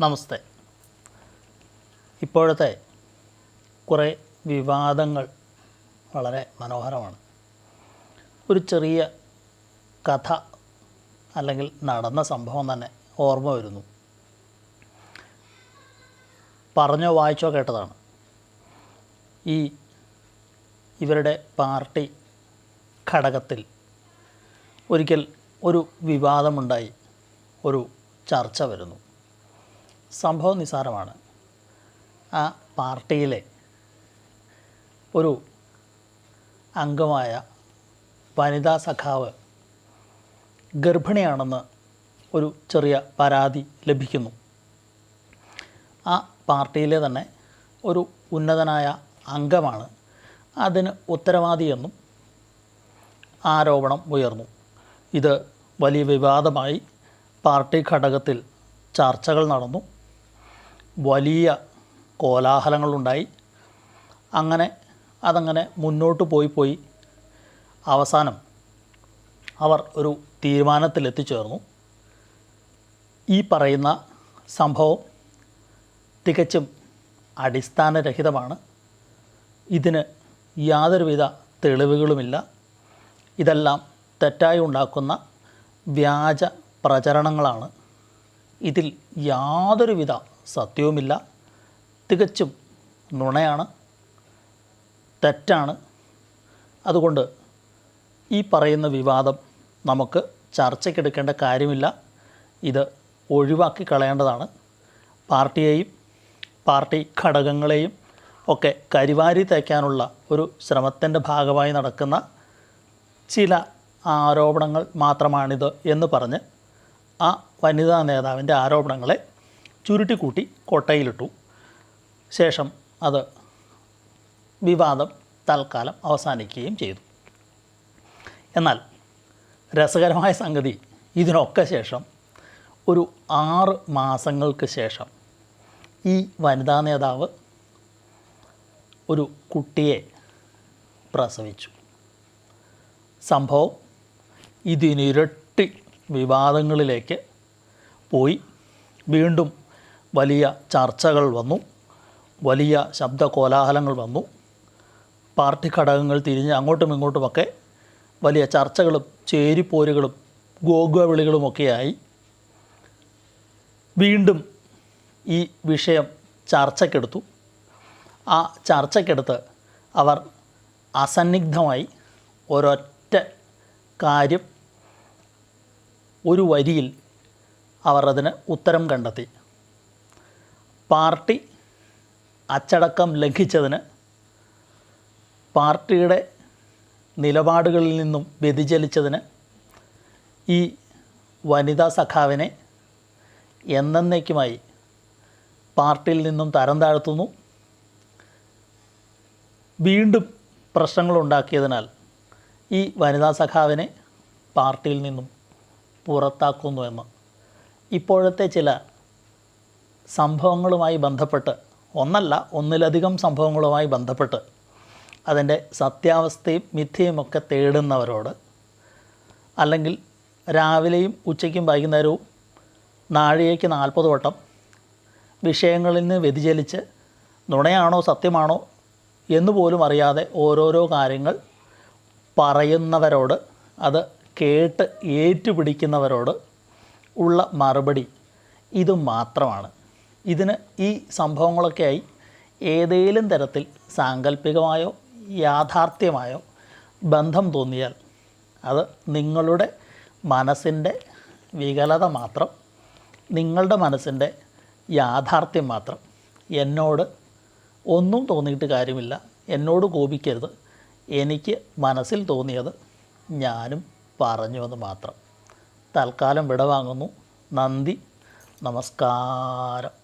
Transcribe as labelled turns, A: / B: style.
A: നമസ്തേ. ഇപ്പോഴത്തെ കുറേ വിവാദങ്ങൾ വളരെ മനോഹരമാണ്. ഒരു ചെറിയ കഥ അല്ലെങ്കിൽ നടന്ന സംഭവം തന്നെ ഓർമ്മ വരുന്നു. പറഞ്ഞോ വായിച്ചോ കേട്ടതാണ്. ഈ ഇവരുടെ പാർട്ടി ഘടകത്തിൽ ഒരിക്കൽ ഒരു വിവാദമുണ്ടായി. ഒരു ചർച്ച വരുന്നു. സംഭവം നിസ്സാരമാണ്. ആ പാർട്ടിയിലെ ഒരു അംഗമായ വനിതാ സഖാവ് ഗർഭിണിയാണെന്ന് ഒരു ചെറിയ പരാതി ലഭിക്കുന്നു. ആ പാർട്ടിയിലെ തന്നെ ഒരു ഉന്നതനായ അംഗമാണ്. അതിന് ഉത്തരവാദിയെന്നും ആരോപണം ഉയർന്നു. ഇത് വലിയ വിവാദമായി പാർട്ടി ഘടകത്തിൽ ചർച്ചകൾ നടന്നു. വലിയ കോലാഹലങ്ങളുണ്ടായി. അങ്ങനെ അതങ്ങനെ മുന്നോട്ട് പോയി പോയി അവസാനം അവർ ഒരു തീരുമാനത്തിലെത്തിച്ചേർന്നു. ഈ പറയുന്ന സംഭവം തികച്ചും അടിസ്ഥാനരഹിതമാണ്. ഇതിന് യാതൊരുവിധ തെളിവുകളുമില്ല. ഇതെല്ലാം തെറ്റായി ഉണ്ടാക്കുന്ന വ്യാജ പ്രചരണങ്ങളാണ്. ഇതിൽ യാതൊരുവിധ സത്യവുമില്ല. തികച്ചും നുണയാണ്. തെറ്റാണ്. അതുകൊണ്ട് ഈ പറയുന്ന വിവാദം നമുക്ക് ചർച്ചയ്ക്കെടുക്കേണ്ട കാര്യമില്ല. ഇത് ഒഴിവാക്കി കളയേണ്ടതാണ്. പാർട്ടിയെയും പാർട്ടി ഘടകങ്ങളെയും ഒക്കെ കരിവാരി തേക്കാനുള്ള ഒരു ശ്രമത്തിന്റെ ഭാഗമായി നടക്കുന്ന ചില ആരോപണങ്ങൾ മാത്രമാണിത് എന്ന് പറഞ്ഞ് ആ വനിതാ നേതാവിന്റെ ആരോപണങ്ങളെ ചുരുട്ടിക്കൂട്ടി കൊട്ടയിലിട്ടു. ശേഷം അത് വിവാദം തൽക്കാലം അവസാനിക്കുകയും ചെയ്തു. എന്നാൽ രസകരമായ സംഗതി ഇതിനൊക്കെ ശേഷം ഒരു ആറ് മാസങ്ങൾക്ക് ശേഷം ഈ വനിതാ നേതാവ് ഒരു കുട്ടിയെ പ്രസവിച്ചു. സംഭവം ഇതിനിരട്ടി വിവാദങ്ങളിലേക്ക് പോയി. വീണ്ടും വലിയ ചർച്ചകൾ വന്നു. വലിയ ശബ്ദ കോലാഹലങ്ങൾ വന്നു. പാർട്ടി ഘടകങ്ങൾ തിരിഞ്ഞ് അങ്ങോട്ടും ഇങ്ങോട്ടുമൊക്കെ വലിയ ചർച്ചകളും ചേരിപ്പോരുകളും ഗോഗവിളികളുമൊക്കെയായി. വീണ്ടും ഈ വിഷയം ചർച്ചക്കെടുത്തു ആ ചർച്ചക്കെടുത്ത് അവർ അസന്നിഗ്ധമായി ഒരൊറ്റ കാര്യം ഒരു വരിയിൽ അവർ അതിന് ഉത്തരം കണ്ടെത്തി. പാർട്ടി അച്ചടക്കം ലംഘിച്ചതിന് പാർട്ടിയുടെ നിലപാടുകളിൽ നിന്നും വ്യതിചലിച്ചതിന് ഈ വനിതാ സഖാവിനെ എന്നേക്കുമായി പാർട്ടിയിൽ നിന്നും തരം താഴ്ത്തുന്നു. വീണ്ടും പ്രശ്നങ്ങളുണ്ടാക്കിയതിനാൽ ഈ വനിതാ സഖാവിനെ പാർട്ടിയിൽ നിന്നും പുറത്താക്കുന്നു എന്ന്. ഇപ്പോഴത്തെ ചില സംഭവങ്ങളുമായി ബന്ധപ്പെട്ട് ഒന്നല്ല ഒന്നിലധികം സംഭവങ്ങളുമായി ബന്ധപ്പെട്ട് അതിന്റെ സത്യാവസ്ഥയും മിഥ്യയുമൊക്കെ തേടുന്നവരോട് അല്ലെങ്കിൽ രാവിലെയും ഉച്ചയ്ക്കും വൈകുന്നേരവും നാഴികയ്ക്ക് നാൽപ്പത് വട്ടം വിഷയങ്ങളിൽ നിന്ന് വ്യതിചലിച്ച് നുണയാണോ സത്യമാണോ എന്ന് പോലും അറിയാതെ ഓരോരോ കാര്യങ്ങൾ പറയുന്നവരോട് അത് കേട്ട് ഏറ്റുപിടിക്കുന്നവരോട് ഉള്ള മറുപടി ഇത് മാത്രമാണ്. ഇതിന് ഈ സംഭവങ്ങളൊക്കെയായി ഏതെങ്കിലും തരത്തിൽ സാങ്കല്പികമായോ യാഥാർത്ഥ്യമായോ ബന്ധം തോന്നിയാൽ അത് നിങ്ങളുടെ മനസ്സിന്റെ വികലത മാത്രം നിങ്ങളുടെ മനസ്സിന്റെ യാഥാർത്ഥ്യം മാത്രം. എന്നോട് ഒന്നും തോന്നിയിട്ട് കാര്യമില്ല. എന്നോട് കോപിക്കരുത്. എനിക്ക് മനസ്സിൽ തോന്നിയത് ഞാനും പറഞ്ഞു എന്ന് മാത്രം. തൽക്കാലം വിടവാങ്ങുന്നു. നന്ദി. നമസ്കാരം.